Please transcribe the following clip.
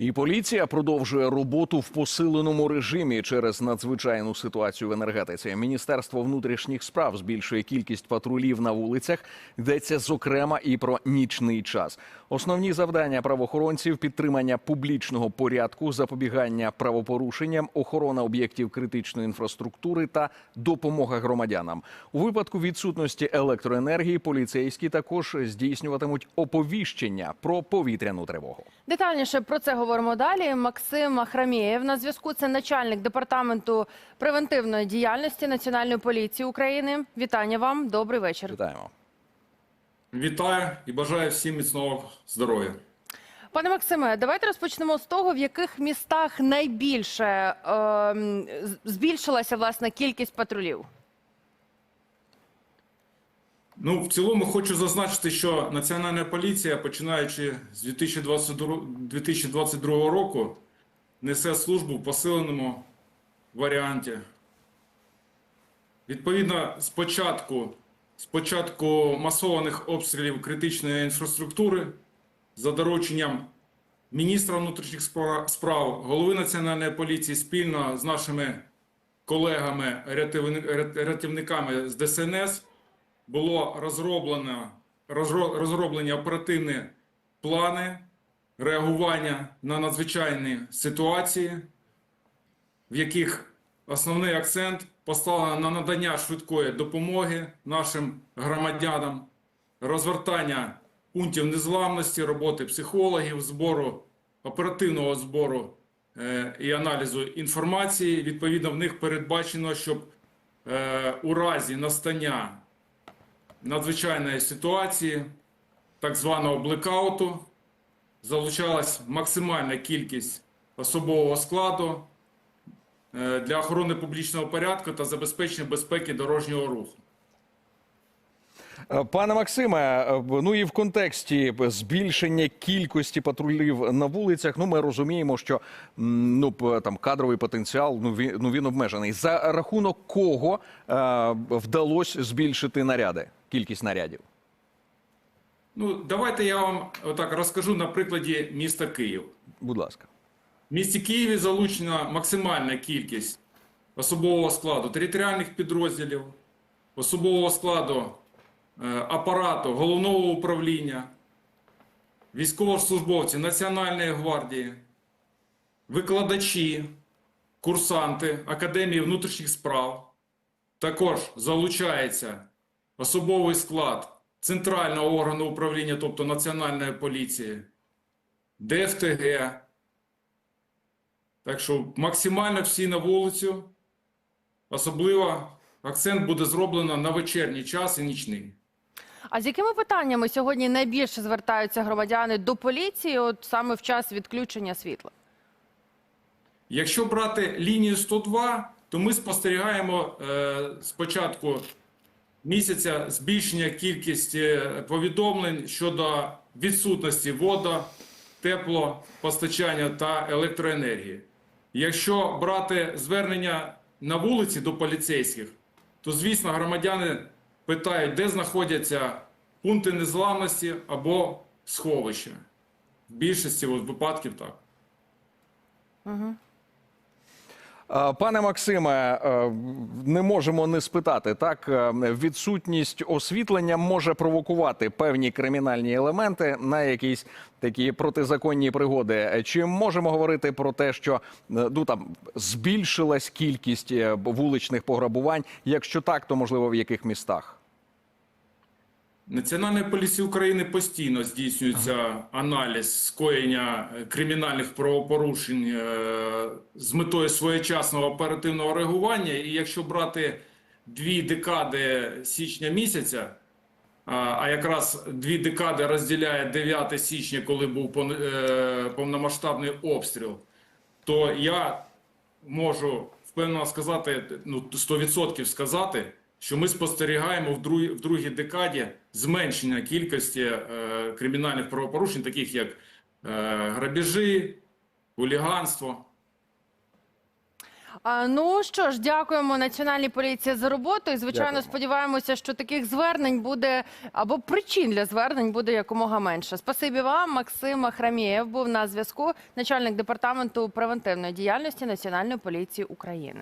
І поліція продовжує роботу в посиленому режимі через надзвичайну ситуацію в енергетиці. Міністерство внутрішніх справ збільшує кількість патрулів на вулицях. Йдеться зокрема і про нічний час. Основні завдання правоохоронців підтримання публічного порядку, запобігання правопорушенням, охорона об'єктів критичної інфраструктури та допомога громадянам. У випадку відсутності електроенергії поліцейські також здійснюватимуть оповіщення про повітряну тривогу. Детальніше про це говоримо далі. Максим Ахрамєєв на зв'язку. Це начальник департаменту превентивної діяльності Національної поліції України. Вітання вам. Добрий вечір. Вітаємо. Вітаю і бажаю всім міцного здоров'я. Пане Максиме, давайте розпочнемо з того, в яких містах найбільше з- збільшилася власне кількість патрулів. Ну, в цілому хочу зазначити, що Національна поліція, починаючи з 2022, 2022 року, несе службу в посиленому варіанті. Відповідно, спочатку, спочатку масованих обстрілів критичної інфраструктури за дорученням міністра внутрішніх справ, голови Національної поліції спільно з нашими колегами-рятівниками з ДСНС було розроблено розро- розроблені оперативні плани реагування на надзвичайні ситуації, в яких основний акцент поставлено на надання швидкої допомоги нашим громадянам, розвертання пунктів незламності, роботи психологів, збору оперативного збору е, і аналізу інформації. Відповідно, в них передбачено, щоб е, у разі настання надзвичайної ситуації, так званого блекауту, залучалась максимальна кількість особового складу е, для охорони публічного порядку та забезпечення безпеки дорожнього руху. Пане Максиме, е, ну і в контексті збільшення кількості патрулів на вулицях, ну ми розуміємо, що ну там кадровий потенціал ну він, ну він обмежений. За рахунок кого е, вдалося збільшити наряди, кількість нарядів? Ну, давайте я вам отак розкажу на прикладі міста Київ. Будь ласка. В місті Києві залучена максимальна кількість особового складу територіальних підрозділів, особового складу апарату головного управління, військовослужбовці Національної гвардії, викладачі, курсанти Академії внутрішніх справ. Також залучається особовий склад центрального органу управління, тобто Національної поліції, ДФТГ. Так що максимально всі на вулицю. Особливо акцент буде зроблено на вечірній час і нічний. А з якими питаннями сьогодні найбільше звертаються громадяни до поліції, от саме в час відключення світла? Якщо брати лінію 102, то ми спостерігаємо е, з початку місяця збільшення кількості повідомлень щодо відсутності вода, теплопостачання та електроенергії. Якщо брати звернення на вулиці до поліцейських, то звісно громадяни питають, де знаходяться пункти незламності або сховища. В більшості от, випадків так. Е, Пане Максиме, е, не можемо не спитати так. е, Відсутність освітлення може провокувати певні кримінальні елементи на якісь такі протизаконні пригоди. Чи можемо говорити про те, що е, ну там збільшилась кількість вуличних пограбувань? Якщо так, то можливо в яких містах? Національної поліції України постійно здійснюється аналіз скоєння е, кримінальних правопорушень е, з метою своєчасного оперативного реагування. І якщо брати дві декади січня місяця, а- якраз дві декади розділяє 9 січня, коли був е, повномасштабний обстріл, то я можу впевнено сказати, ну 100% сказати, що ми спостерігаємо в другій, в другій декаді зменшення кількості е, кримінальних правопорушень, таких як е, грабежі, хуліганство. Ну що ж, дякуємо Національній поліції за роботу. І звичайно, Дякуємо. сподіваємося, що таких звернень буде або причин для звернень буде якомога менше. Спасибі вам, Максим Ахрамєєв був на зв'язку, начальник департаменту превентивної діяльності Національної поліції України.